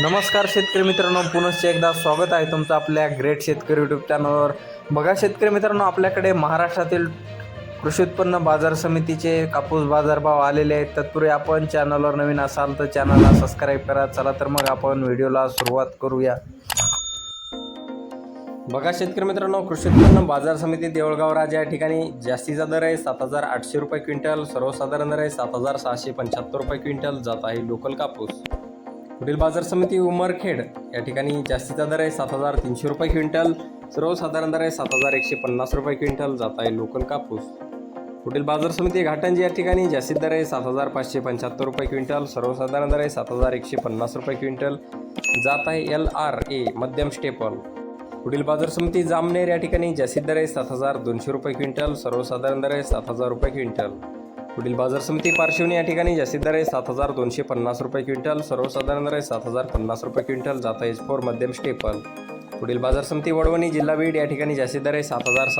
नमस्कार शेतकरी मित्रांनो पुनश्च एकदा स्वागत आहे तुमचं आपल्या ग्रेट शेतकरी यूट्यूब चॅनलवर बघा शेतकरी मित्रांनो आपल्याकडे महाराष्ट्रातील कृषी उत्पन्न बाजार समितीचे कापूस बाजारभाव आलेले आहेत. तत्पूर्वी आपण चॅनलवर नवीन असाल तर चॅनलला सबस्क्राईब करा. चला तर मग आपण व्हिडिओला सुरुवात करूया. बघा शेतकरी मित्रांनो कृषी उत्पन्न बाजार समिती देऊळगाव राजा या ठिकाणी जास्तीचा दर आहे सात हजार आठशे रुपये क्विंटल सर्वसाधारण दर आहे सात हजार सहाशे पंच्याहत्तर रुपये क्विंटल जात आहे लोकल कापूस. पुढील बाजार समिती उमरखेड. या ठिकाणी जास्तीचा दर आहे सात हजार तीनशे रुपये क्विंटल. सर्वसाधारण दर आहे सात हजार एकशे पन्नास रुपये क्विंटल. जात आहे लोकल कापूस. पुढील बाजार समिती घाटंजी या ठिकाणी जास्तीत दर आहे सात हजार पाचशे पंच्याहत्तर रुपये क्विंटल. सर्वसाधारण दर आहे सात हजार एकशे पन्नास रुपये क्विंटल. जात आहे एल आर ए मध्यम स्टेपल. पुढील बाजार समिती जामनेर या ठिकाणी जास्तीत दर आहे सात हजार दोनशे रुपये क्विंटल. सर्वसाधारण दर आहे सात हजार रुपये क्विंटल. पुढील बाजार समिती पार्श्वनी या ठिकाणी जास्तीत दर आहे सात हजार दोनशे पन्नास रुपये क्विंटल सर्वसाधारण दर आहे सात हजार पन्नास रुपये क्विंटल जाता आहे फोर मध्यम स्टेपल. पुढील बाजार समिती वडवणी जिल्हा बीड या ठिकाणी जास्तीत दर आहे सात हजार सहा